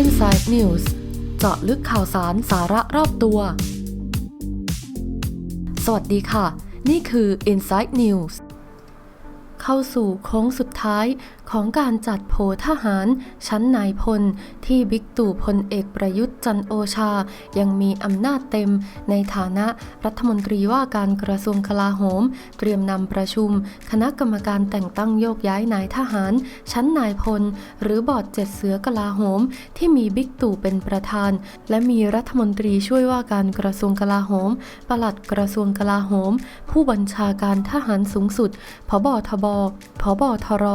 Inside News เจาะลึกข่าวสารสาระรอบตัว สวัสดีค่ะ นี่คือ Inside News เข้าสู่โค้งสุดท้ายของการจัดโผทหาร ชั้นนายพล ที่บิ๊กตู่พลเอกประยุทธ์จันโอชา ยังมีอำนาจเต็ม ในฐานะรัฐมนตรีว่าการกระทรวงกลาโหม เตรียมนำประชุม คณะกรรมการแต่งตั้งโยกย้ายนายทหาร ชั้นนายพล หรือบอร์ดเจ็ดเสือกลาโหม ที่มีบิ๊กตู่เป็นประธาน และมีรัฐมนตรีช่วยว่าการกระทรวงกลาโหมปลัดกระทรวงกลาโหม ผู้บัญชาการทหารสูงสุดผบทบผบทร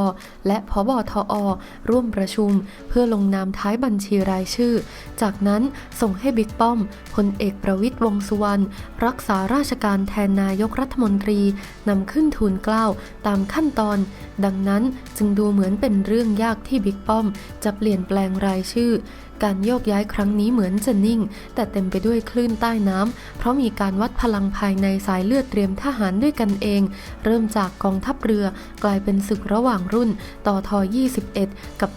และผบทอ ร่วมประชุม เพื่อลงนามท้ายบัญชีรายชื่อ จากนั้นส่งให้บิ๊กป้อมพลเอกประวิตยวงสุวรรณรักษาราชการแทนนายกรัฐมนตรีนำขึ้นทูลเกล้าตามขั้นตอน ดังนั้นจึงดูเหมือนเป็นเรื่องยากที่บิ๊กป้อม จะเปลี่ยนแปลงรายชื่อ การโยกย้ายครั้งนี้เหมือนจะนิ่ง แต่เต็มไปด้วยคลื่นใต้น้ำ เพราะมีการวัดพลังภายในสายเลือดเตรียมทหารด้วยกันเอง เริ่มจากกองทัพเรือกลายเป็นศึกระหว่างรุ่น ต่อทอ 21 กับ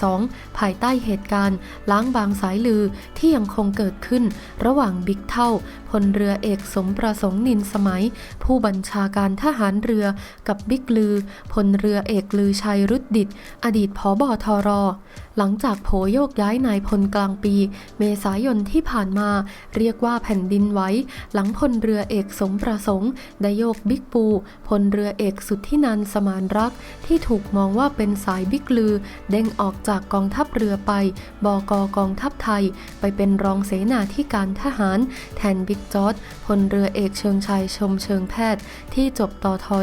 22 ภายใต้เหตุการณ์ ล้างบางสายลือที่ยังคงเกิดขึ้น ระหว่างบิ๊กเท่าพลเรือเอกสมประสงค์นินสมัย ผู้บัญชาการทหารเรือกับบิ๊กลือพลเรือเอกลือชัยรุดดิต อดีตผอบอทรหลังจากโผโยกย้ายนายพลกลางปี เมษายนที่ผ่านมา เรียกว่าแผ่นดินไหวหลังพลเรือเอกสมประสงค์ได้โยกบิ๊กปู พลเรือเอกสุดทธินันสมานรัก ที่ถูกมองว่าเป็นสายบิ๊กลือ เด้งออกจากกองทัพเรือไป บกกองทัพไทย ไปเป็นรองเสนาธิการทหาร แทนบิ๊กจอร์ดพลเรือเอกเชิงชัยชมเชิงแพทย์ ที่จบต่อทอ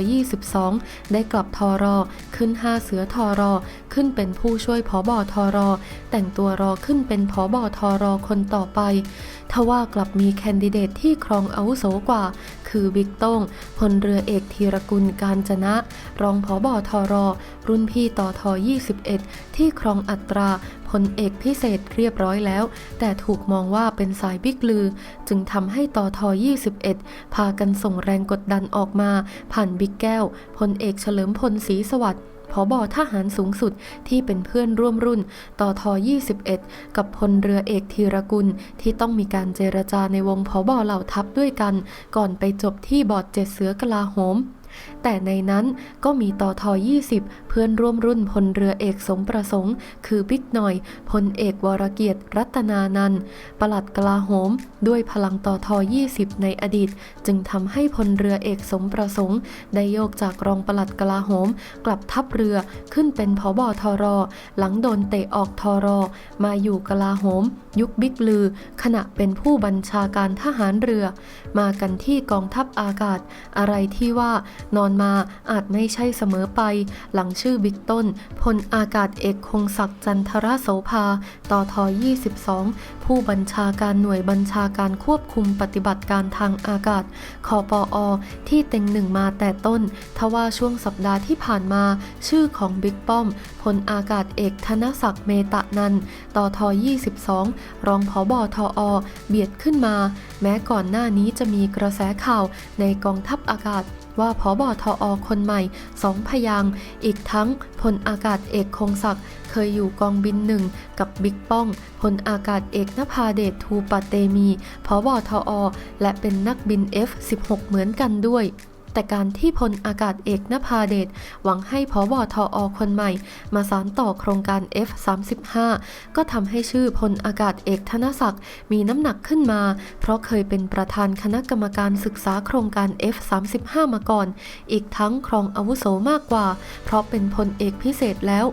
22 ได้กลับทอรอขึ้น 5 เสือทอรอขึ้นเป็นผู้ช่วยผอบอทอรอแต่งตัวรอขึ้นเป็นผอบอทอรอคนต่อไป ทว่ากลับมีแคนดิเดตที่ครองอาวุโสกว่า คือบิ๊กโต้งพลเรือเอกธีรกุลการจนะ รองผอบอทอรอ รุ่นพี่ต่อทอ 21 ที่ครองอัตราพลเอกพิเศษเรียบร้อยแล้ว แต่ถูกมองว่าเป็นสายบิ๊กลือ จึงทำให้ต่อทอ 21 พากันส่งแรงกดดันออกมา ผ่านบิ๊กแก้วพลเอกเฉลิมพลศรีสวัสดิ์ ผอบอทหารสูงสุดที่เป็นเพื่อนร่วมรุ่น ต่อทอ21 กับพลเรือเอกธีรกุล ที่ต้องมีการเจรจาในวงผอบอเหล่าทัพด้วยกัน ก่อนไปจบที่บอร์ดเจ็ดเสือกลาโหม แต่ในนั้นก็มีต่อทอ20 เพื่อนร่วมรุ่นพลเรือเอกสมประสงค์ คือบิ๊กหน่อยพลเอกวรเกียรติรัตนานันท์ปลัดกลาโหม ด้วยพลังต่อทอ20 ในอดีต จึงทำให้พลเรือเอกสมประสงค์ ได้โยกจากรองปลัดกลาโหม กลับทัพเรือขึ้นเป็นผอบอทอรอหลังโดนเตะออกทอรอมาอยู่กลาโหม ยุคบิ๊กลือ ขณะเป็นผู้บัญชาการทหารเรือ มากันที่กองทัพอากาศ อะไรที่ว่านอนมาอาจไม่ใช่เสมอไป หลังชื่อบิ๊กต้นพลอากาศเอกคงศักดิ์จันทรโสภาต่อทอ22 ผู้บัญชาการหน่วยบัญชาการควบคุมปฏิบัติการทางอากาศคอปอที่เต็งหนึ่งมาแต่ต้น ทว่าช่วงสัปดาห์ที่ผ่านมา ชื่อของบิ๊กป้อมพลอากาศเอกธนศักดิ์เมตะนันท์ต่อทอ22 รองผอบอทอเบียดขึ้นมา แม้ก่อนหน้านี้จะมีกระแสข่าวในกองทัพอากาศ ว่าผอบอทอคนใหม่สองพยางค์อีกทั้งพลอากาศเอกคงศักดิ์เคยอยู่กองบินหนึ่งกับบิ๊กป้องพลอากาศเอกนภาเดชทูปะเตมีผอบอทอและเป็นนักบิน F16 เหมือนกันด้วย แต่การที่พลอากาศเอกนภาเดชหวังให้พบทออคนใหม่ มาสานต่อโครงการ F35 ก็ทำให้ชื่อพลอากาศเอกธนศักดิ์มีน้ำหนักขึ้นมา เพราะเคยเป็นประธานคณะกรรมการศึกษาโครงการ F35 มาก่อน อีกทั้งครองอาวุโสมากกว่า เพราะเป็นพลเอกพิเศษแล้ว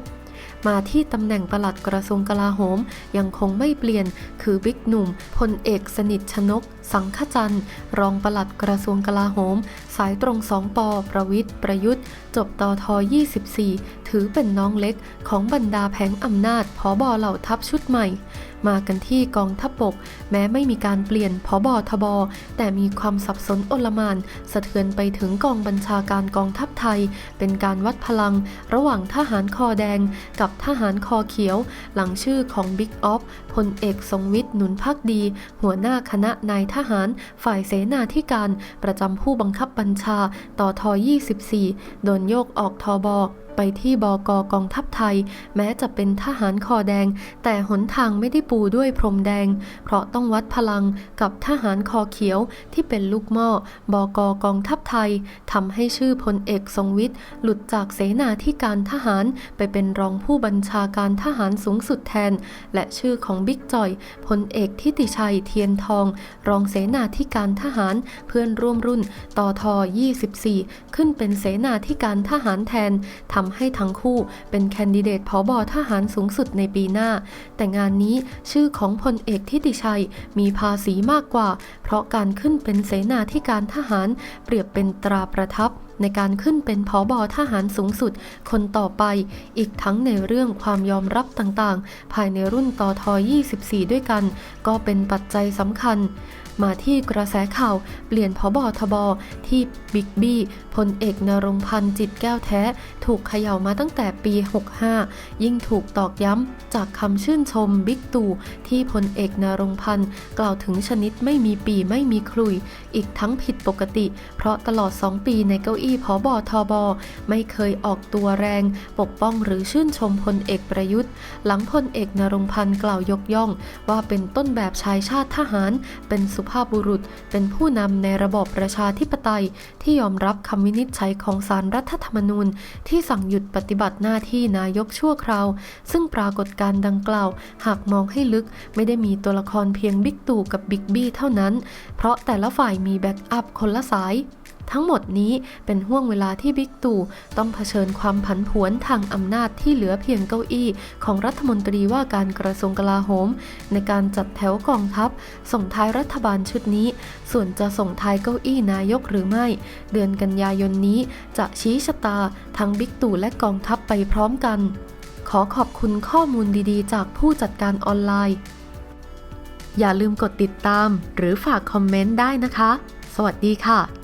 มาที่ตำแหน่งปลัดกระทรวงกลาโหมยังคงไม่เปลี่ยน คือบิ๊กหนุ่มพลเอกสนิทชนกสังขจันทร์ รองปลัดกระทรวงกลาโหม สายตรงสองปอประวิทย์ประยุทธ์ จบตอทอ24 ถือเป็นน้องเล็กของบรรดาแผงอำนาจพอบอเหล่าทัพชุดใหม่ มากันที่กองทัพบก แม้ไม่มีการเปลี่ยนพอบอทบ แต่มีความสับสนอลมาน สะเทือนไปถึงกองบัญชาการกองทัพไทย เป็นการวัดพลัง ระหว่างทหารคอแดง กับทหารคอเขียว หลังชื่อของบิ๊กออฟพลเอกทรงวิทย์หนุนพักดี หัวหน้าคณะนายทหาร ฝ่ายเสนาธิการ ประจำผู้บังคับบัญชา ต่อทอ 24 โดนโยกออกทอบอ ไปที่บกกองทัพไทย แม้จะเป็นทหารคอแดง แต่หนทางไม่ได้ปูด้วยพรมแดง เพราะต้องวัดพลังกับทหารคอเขียวที่เป็นลูกหม้อ บกกองทัพไทยทำให้ชื่อพลเอกทรงวิทย์ หลุดจากเสนาธิการทหารไปเป็นรองผู้บัญชาการทหารสูงสุดแทน และชื่อของบิ๊กจอยพลเอกทิติชัยเทียนทอง รองเสนาธิการทหารเพื่อนร่วมรุ่นต่อท24 ขึ้นเป็นเสนาธิการทหารแทนทำให้ทั้งคู่เป็นแคนดิเดตผอบอทหารสูงสุดในปีหน้า แต่งานนี้ชื่อของพลเอกทิติชัยมีภาษีมากกว่า เพราะการขึ้นเป็นเสนาธิการทหารเปรียบเป็นตราประทับในการขึ้นเป็นผอบอทหารสูงสุด คนต่อไป อีกทั้งในเรื่องความยอมรับต่างๆ ภายในรุ่นต่อทอ24 ด้วยกัน ก็เป็นปัจจัยสำคัญ มาที่กระแสข่าวเปลี่ยนพบทบที่บิ๊กบี้พลเอกนรงพันธ์จิตแก้วแท้ ถูกเขย่ามาตั้งแต่ปี 65 ยิ่งถูกตอกย้ำจากคำชื่นชมบิ๊กตู่ที่พลเอกนรงพันธ์กล่าวถึงชนิดไม่มีปีไม่มีคลุย อีกทั้งผิดปกติ เพราะตลอด 2 ปีในเก้าอี้พบทบไม่เคยออกตัวแรง ปกป้องหรือชื่นชมพลเอกประยุทธ์ หลังพลเอกนรงพันธ์กล่าวยกย่อง ว่าเป็นต้นแบบชายชาติทหารเป็นสุภาพบุรุษ เป็นผู้นำในระบอบประชาธิปไตย ที่ยอมรับคำวินิจฉัยของสารรัฐธรรมนูญ ที่สั่งหยุดปฏิบัติหน้าที่นายกชั่วคราว ซึ่งปรากฏการ์ดังกล่าว หากมองให้ลึกไม่ได้มีตัวละครเพียงบิ๊กตู่กับบิ๊กบี้เท่านั้น เพราะแต่ละฝ่ายมีแบ็กอัพคนละสาย ทั้งหมดนี้เป็นห่วงเวลาที่บิ๊กตู่ต้องเผชิญความผันผวนทางอำนาจที่เหลือเพียงเก้าอี้ ของรัฐมนตรีว่าการกระทรวงกลาโหม ในการจัดแถวกองทัพ ส่งท้ายรัฐบาลชุดนี้ ส่วนจะส่งท้ายเก้าอี้นายกหรือไม่ เดือนกันยายนนี้จะชี้ชะตาทั้งบิ๊กตู่และกองทัพไปพร้อมกัน ขอขอบคุณข้อมูลดีๆ จากผู้จัดการออนไลน์ อย่าลืมกดติดตาม หรือฝากคอมเมนต์ได้นะคะ สวัสดีค่ะ